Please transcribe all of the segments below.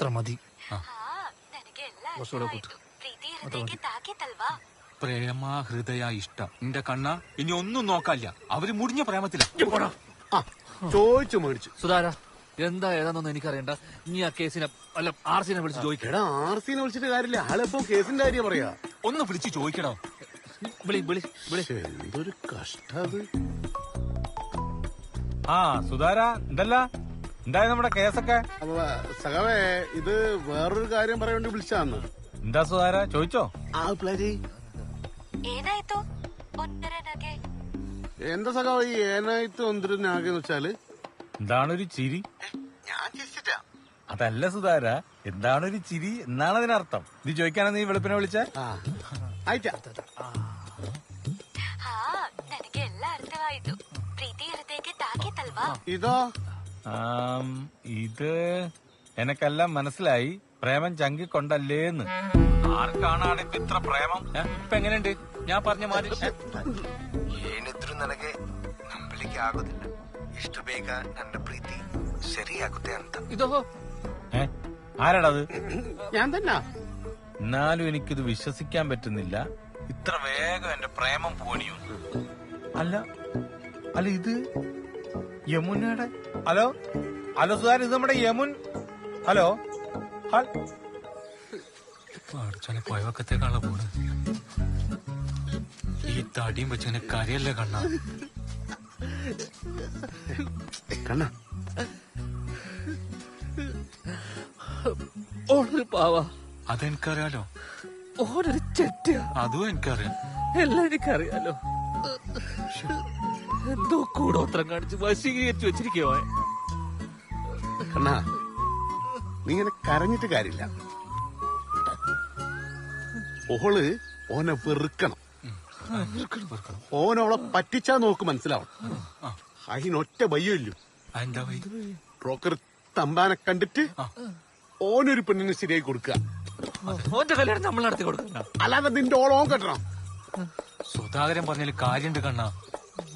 അത്ര മതി ನನಗೆ ಎಲ್ಲ ಹೊಸೂಡ ಅರ್ಥ ಆಯ್ತು. ಪ್ರೀತಿ ಹೃದಯಕ್ಕೆ ತಾಕಿತಲ್ವಾ പ്രേമ ഹൃദയ ഇഷ്ട നിന്റെ കണ്ണ ഇനി ഒന്നും നോക്കാല്ല അവര് മുടിഞ്ഞ പ്രേമത്തില ആ ചോദിച്ചു മേടിച്ചു സുധാര എന്താ ഏതാണെന്നൊന്നും എനിക്കറിയണ്ട നീ ആ കേസിനെ അല്ല ആർ സിനെ വിളിച്ച് ചോദിക്കണം എടാ ആർ സിനെ വിളിച്ചിട്ട് കാര്യമില്ല ആളിപ്പോ കേസിന്റെ കാര്യം പറയാ ഒന്ന് വിളിച്ച് ചോദിക്കണോ വിളി വിളി വിളി ശ്ശെ, എന്തൊരു കഷ്ടത് ആ സുധാര എന്തല്ല എന്തായി നമ്മുടെ കേസൊക്കെ അപ്പൊ സഖാവേ ഇത് വേറൊരു കാര്യം പറയാൻ വേണ്ടി വിളിച്ചാന്ന് എന്താ സുധാര ചോദിച്ചോ ആ പ്ലാരി ಏನಾಯ್ತು ಒಂದರ ನಗೆ എന്താ സഖാവ് ഈ ഏനായിട്ട് ഒന്നൊരു നാഗെന്ന് വെച്ചാല് എന്താണ് ഒരു ചിരി ഞാൻ ചിരിച്ചിട്ടാ അതല്ല സുധാര എന്താണ് ഒരു ചിരി എന്നാണ് അതിനർത്ഥം ഇത് ചോദിക്കാനാണ് നീ വെളുപ്പിനെ വിളിച്ച ആ ആയിട്ടാ ಹಾ ನನಗೆ ಎಲ್ಲ ಅರ್ಥವಾಯ್ತು ಪ್ರೀತಿ ಹೃದಯಕ್ಕೆ ತಾಕಿತಲ್ವಾ ഇതോ ഇത് എനക്കെല്ലാം മനസ്സിലായി പ്രേമം ചങ്കി കൊണ്ടല്ലേന്ന് ആർക്കാണാണ് ഇപ്പൊ ഇത്ര പ്രേമം ഏ? ഇപ്പൊ എങ്ങനെയുണ്ട് ഞാൻ പറഞ്ഞ മാതിരി ഏ? ಏನಿದ್ರು ನನಗೆ ನಂಬಲಿಕ್ಕೆ ಆಗೋದಿಲ್ಲ ಇಷ್ಟು ಬೇಗ ನನ್ನ ಪ್ರೀತಿ ಸರಿಯಾಗುತ್ತೆ ಅಂತ ഇതോ ഏ? ആരാടത് ഞാൻ തന്നെ എന്നാലും എനിക്കിത് വിശ്വസിക്കാൻ പറ്റുന്നില്ല ഇത്ര വേഗം എന്റെ പ്രേമം പോണിയോ അല്ല അല്ല ഇത് യമുനയുടെ? ഹലോ? ഹലോ സുധാൻ ഇത് നമ്മുടെ യമുൻ. ഹലോ? ഹൽ- ചില പോയവക്കത്തേക്കാണല്ലോ പോണ്. ഈ തടിയും വെച്ചതിന് കരയല്ലേ കണ്ണ? കണ്ണ. ഓളൊരു പാവ. അതെനിക്കറിയാലോ. ഓനൊരു ചെറ്റ. അതും എനിക്കറിയാം. എല്ലാം എനിക്കറിയാലോ. എന്തോ കൂടോത്രം കാണിച്ച് വശീകരിച്ചു വെച്ചിരിക്കുവോ കണ്ണാ നീ ഇങ്ങനെ കരഞ്ഞിട്ട് കാര്യമില്ല. ഓൾ ഓനെ വെറുക്കണം. ഓനവളെ പറ്റിച്ചാ നോക്ക് മനസ്സിലാവണം. അതിനൊറ്റ ഭയമില്ലു ബ്രോക്കർ തമ്പാനെ കണ്ടിട്ട് ഓനൊരു പെണ്ണിന് ശരിയായി കൊടുക്കുക. ഓന്റെ കല്യാണം നമ്മൾ നടത്തി കൊടുക്കണ്ട. അല്ലാതെ നിന്റെ ഓളോ കെട്ടണം. സുധാകരൻ പറഞ്ഞാൽ കാര്യണ്ട് കണ്ണ.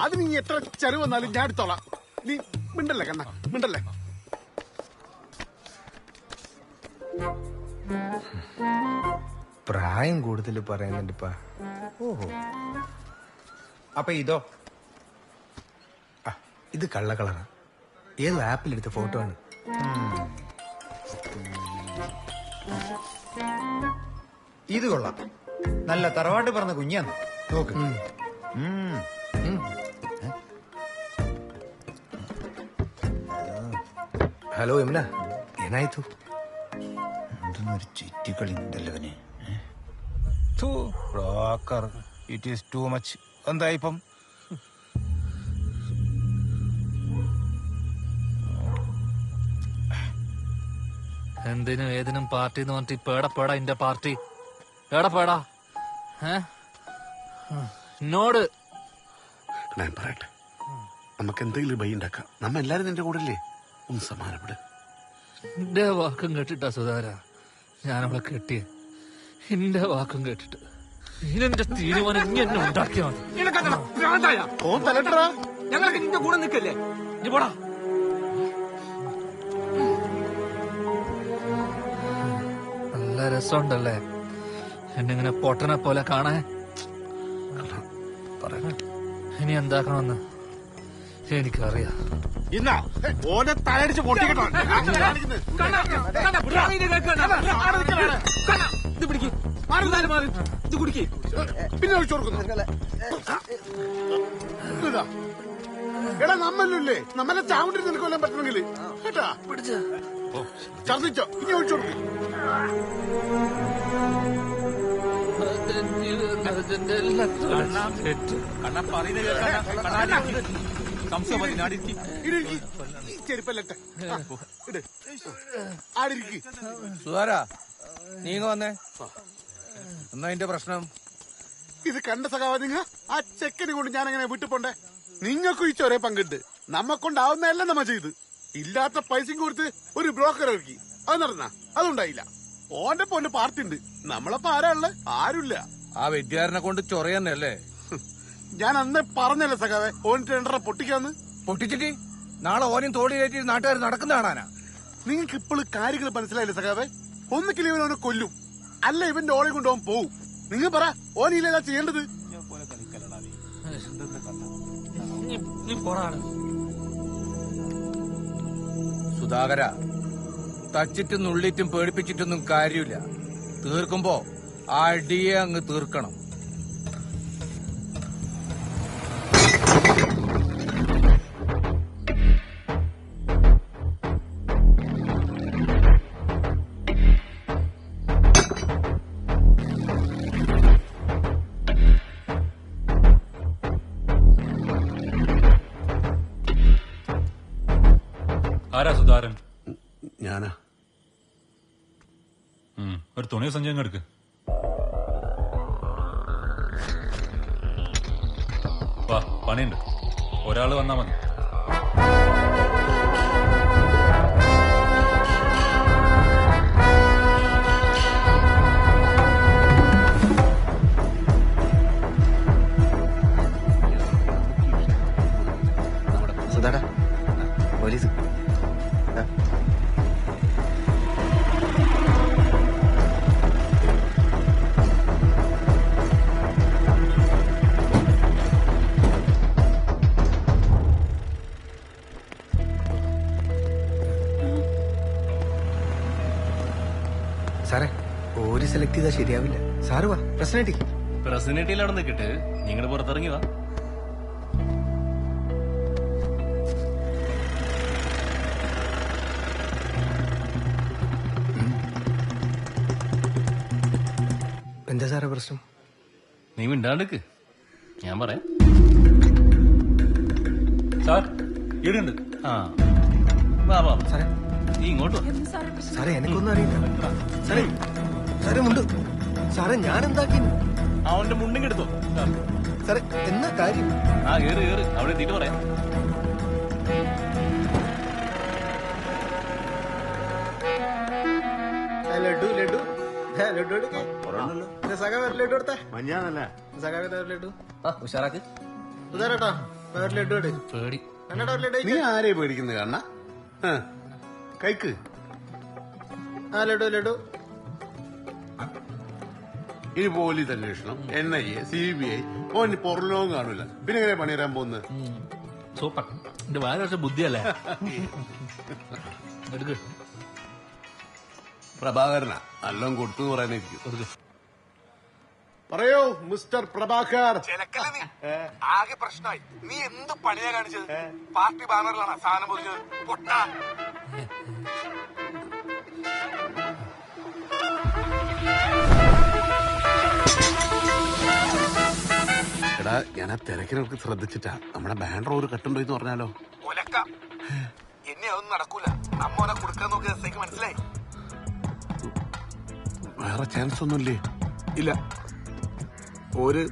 അത് നീ എത്ര ചെറു വന്നാലും ഞാൻ എടുത്തോളാം. നീ മിണ്ടല്ലേ കണ്ണ? മിണ്ടല്ലേ? പ്രായം കൂടുതൽ പറയുന്നുണ്ടിപ്പാ. ഓഹോ. അപ്പൊ ഇതോ? ഇത് കള്ള കളറാ. ഏത് ആപ്പിലെടുത്ത ഫോട്ടോ ആണ്. ഇത് കൊള്ളാം. നല്ല തറവാട്ട് പറഞ്ഞ കുഞ്ഞാന്ന്. നോക്ക്. ഹലോ യമുന ಏನಾಯ್ತು ഒരു ചുറ്റിക്കളി ഉണ്ടല്ലോ അവന് broker it is too much എന്താ ഇപ്പം എന്തിനും ഏതിനും പാർട്ടി എന്ന് പറഞ്ഞിട്ട് ഇപ്പൊ എടെ പേടാ ഇന്റെ പാർട്ടി എടെ പേടാ ഏ എന്നോട് ഞാൻ പറയട്ടെ നമുക്ക് എന്തെങ്കിലും ഭയ ഉണ്ടാക്കാം നമ്മ എല്ലാരും നിന്റെ കൂടെ അല്ലേ ഒന്ന് സമാനപ്പെട് നിന്റെ വാക്കും കേട്ടിട്ടാ സുധാര ഞാനവളെ കെട്ടിയ. എന്റെ വാക്കും കേട്ടിട്ട്. ഇതിനെന്റെ തീരുമാനം ഇനി എന്നെ ഉണ്ടാക്കിയാ മതി. ഞങ്ങളൊക്കെ നിന്റെ കൂടെ നിൽക്കല്ലേ? നീ പോടാ. നല്ല രസമുണ്ടല്ലേ? എന്നിങ്ങനെ പൊട്ടനെ പോലെ കാണാൻ? പറയണ ഇനി എന്താക്കണമെന്ന്? എനിക്കറിയാം. ഇന്നാ ഓനെ തലടിച്ച് പൊട്ടിക്കട്ടോ. ഇത് പിടിക്ക്. ഇത് കുടിക്ക്. പിന്നെ ഒഴിച്ചു കൊടുക്കുന്നു. എടാ നമ്മല്ലേ നമ്മളെ ചാവണ്ടി നിനക്ക് കൊല്ലാൻ പറ്റണമെങ്കിൽ കേട്ടാ? ഛർദിച്ചോ ഇനി ഒഴിച്ചു കൊടുക്കും. കണ്ണ പറയുന്നത് കേൾക്കാനാ? സംശയം മതി ചെരുപ്പല്ലട്ടെ. സുധാരാ നീങ്ങ വന്നേ. എന്നാ അതിന്റെ പ്രശ്നം? ഇത് കണ്ട സഖാവ നിങ്ങ? ആ ചെക്കനെ കൊണ്ട് ഞാൻ അങ്ങനെ വീട്ടിൽ പോണ്ടേ നിങ്ങൾക്കും ഈ ചൊരേ പങ്കുണ്ട്. നമ്മക്കൊണ്ടാവുന്നതല്ല നമ്മ ചെയ്ത്. ഇല്ലാത്ത പൈസയും കൊടുത്ത് ഒരു ബ്രോക്കർ ഇറക്കി. അത് നടന്ന? അതുണ്ടായില്ല. ഓന്റെ പോന്റെ പാർട്ടി ഉണ്ട് നമ്മളപ്പോ ആരാ ഉള്ളത് ആരുമില്ല ആ വിദ്യാരനെ കൊണ്ട് ചൊറയന്നല്ലേ ഞാൻ അന്ന് പറഞ്ഞല്ലേ സഖാവെ ഓൻ ടെൻഡറെ പൊട്ടിക്കാന്ന്. പൊട്ടിച്ചിട്ട്? നാളെ ഓനും തോടി കയറ്റി നാട്ടുകാർ നടക്കുന്ന കാണാനാ. നിങ്ങൾക്ക് ഇപ്പോഴും കാര്യങ്ങൾ മനസ്സിലായില്ല സഖാവെ? ഒന്നിക്കിൽ ഇവൻ അവനെ കൊല്ലും അല്ല ഇവന്റെ ഓളെ കൊണ്ടുപോകാൻ പോവും. നിങ്ങൾ പറ ഓനില്ല ചെയ്യേണ്ടത്. നീ- നീ പോടാണ് സുധാകര തച്ചിട്ടും നുള്ളിറ്റും പേടിപ്പിച്ചിട്ടൊന്നും കാര്യമില്ല. തീർക്കുമ്പോ ആ അടിയെ അങ്ങ് തീർക്കണം. ആരാ സുധാരൻ? ഞാനാ. ഉം, ഒരു തുണിയോ സഞ്ചയം എടുക്ക്. വാ പണിയുണ്ട്. ഒരാൾ വന്നാ മതി. സുധാടാ പോലീസ്. സെലക്ട് ശരിയാവില്ല. സാറ് വാ പ്രശ്നമായിട്ടേ പ്രസിഡന്റിൽ അവിടെ നിൽക്കിട്ട്. നിങ്ങൾ പുറത്തിറങ്ങി വാ. സാറേ പ്രശ്നം. നീ മിണ്ടാണ്ടിക്ക്. ഞാൻ പറയാം. സാർ. ഇടുണ്ട് ആ. വാ വാ. സാറേ. നീ ഇങ്ങോട്ട് വാ. സാറേ എനിക്കൊന്നും അറിയില്ല. സാറേ സാറേ മുണ്ട്. സാറേ ഞാൻ എന്താക്കി അവന്റെ മുണ്ടും എടുത്തോ സാറേ എന്നാ കാര്യം? ആ കേറ് കേറ്. അവിടെ എത്തിയിട്ട് പറയാം. ലഡു ലഡു. ലഡു എടുക്കേ സഖാ മഞ്ഞാന്നല്ലേ? സഖാ ആ ഉഷാറാക്ക്. പേടി. കണ്ണടാ നീ ആരെ പേടിക്കുന്നത് കൈക്ക് ആ ലഡു ലഡു. ഇനി പോലീസ് അന്വേഷണം N I A C B I ഓന് പുറലോകം കാണൂല. പിന്നെ എങ്ങനെ പണിയരാൻ പോകുന്നത്? സൂപ്പർ. എന്റെ വളരെ കുറച്ച് ബുദ്ധിയല്ലേ? എടുക്ക്. പ്രഭാകരനാ. നല്ലോണം കൊടുത്തു പറയാനായിരിക്കും പറയോ മിസ്റ്റർ പ്രഭാകർ. ആകെ പ്രശ്നമായി. നീ എന്ത് പണിയാ കാണിച്ചത്? പാർട്ടി ബാനറിലാണ് സാധനം പൊതിഞ്ഞത്? പൊട്ട. എടാ ഞാൻ ആ തിരക്കിനൊക്കെ ശ്രദ്ധിച്ചിട്ടാ. നമ്മുടെ ബാനർ ഒരു കട്ടുണ്ടോ എന്ന് പറഞ്ഞാലോ? ഒലക്ക. എന്നെ അതൊന്നും നടക്കൂല. അമ്മോനെ കൊടുക്കാൻ നോക്കിയ മനസ്സിലായി. വേറെ ചാൻസ് ഒന്നുമില്ലേ? ഇല്ല. ഓര്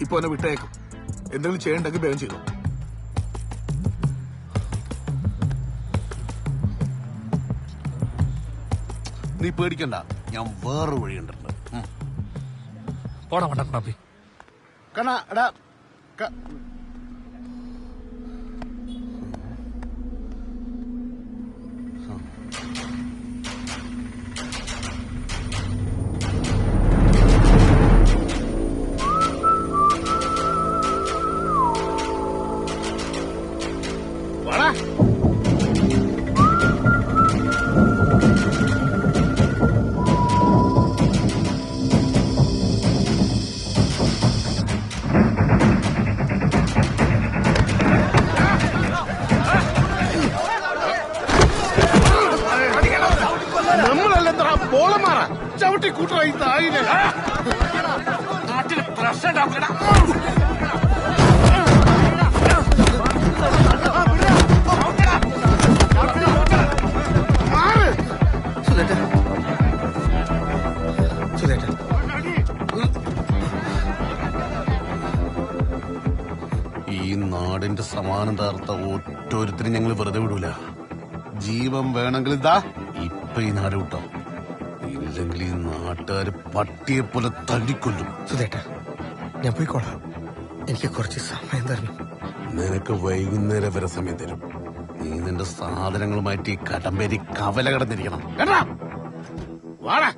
ഇപ്പൊ എന്നെ വിട്ടേക്കും. എന്തെങ്കിലും ചെയ്യണ്ടെങ്കിൽ വേഗം ചെയ്തു. നീ പേടിക്കണ്ട. ഞാൻ വേറെ വഴി കണ്ടിട്ടുണ്ട്. പോടാ മണ്ടപ്പി കണ്ണാ എടാ കൂട്ടറ ഈ തായിനെ നാട്ടിൽ പ്രശ്നം ഈ നാടിന്റെ സമാനം തകർത്ത ഒറ്റോരുത്തരും ഞങ്ങൾ വെറുതെ വിടൂല. ജീവൻ വേണമെങ്കിൽ ഇതാ. ഇപ്പൊ ഈ നാട് വിട്ടോ? നാട്ടുകാര് പട്ടിയെ പോലെ തല്ലിക്കൊല്ലും. സുധേട്ട ഞാൻ പോയിക്കോളാം. എനിക്ക് കുറച്ച് സമയം തരണം. നിനക്ക് വൈകുന്നേരം വരെ സമയം തരും. നീ നിന്റെ സാധനങ്ങളുമായിട്ട് ഈ കടമ്പേരി കവല കടന്നിരിക്കണം. കേട്ടാ? വാടാ.